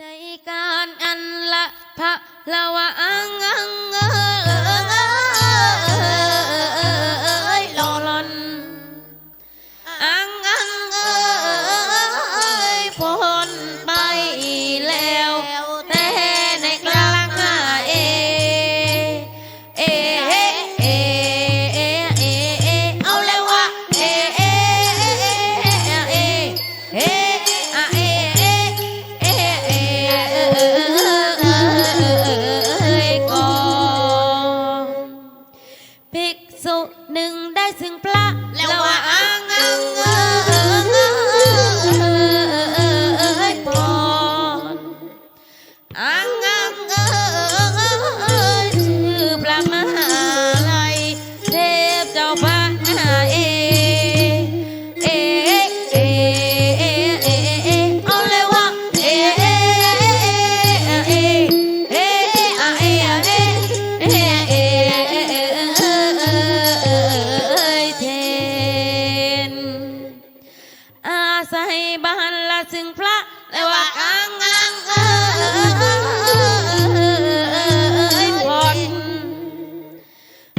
ในการอันละพระละวังอัง ได้ซึ่งพระแล้วว่าอ้างอ้างาใส่บ้านละซึ่งพระแต่ว่าอังอังเออยพอด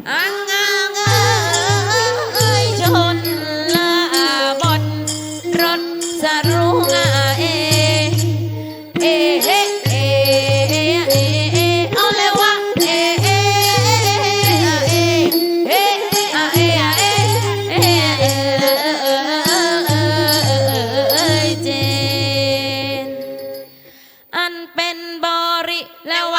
อังอังเอยชนละบนรถสรุ ท่นเป็นบริและว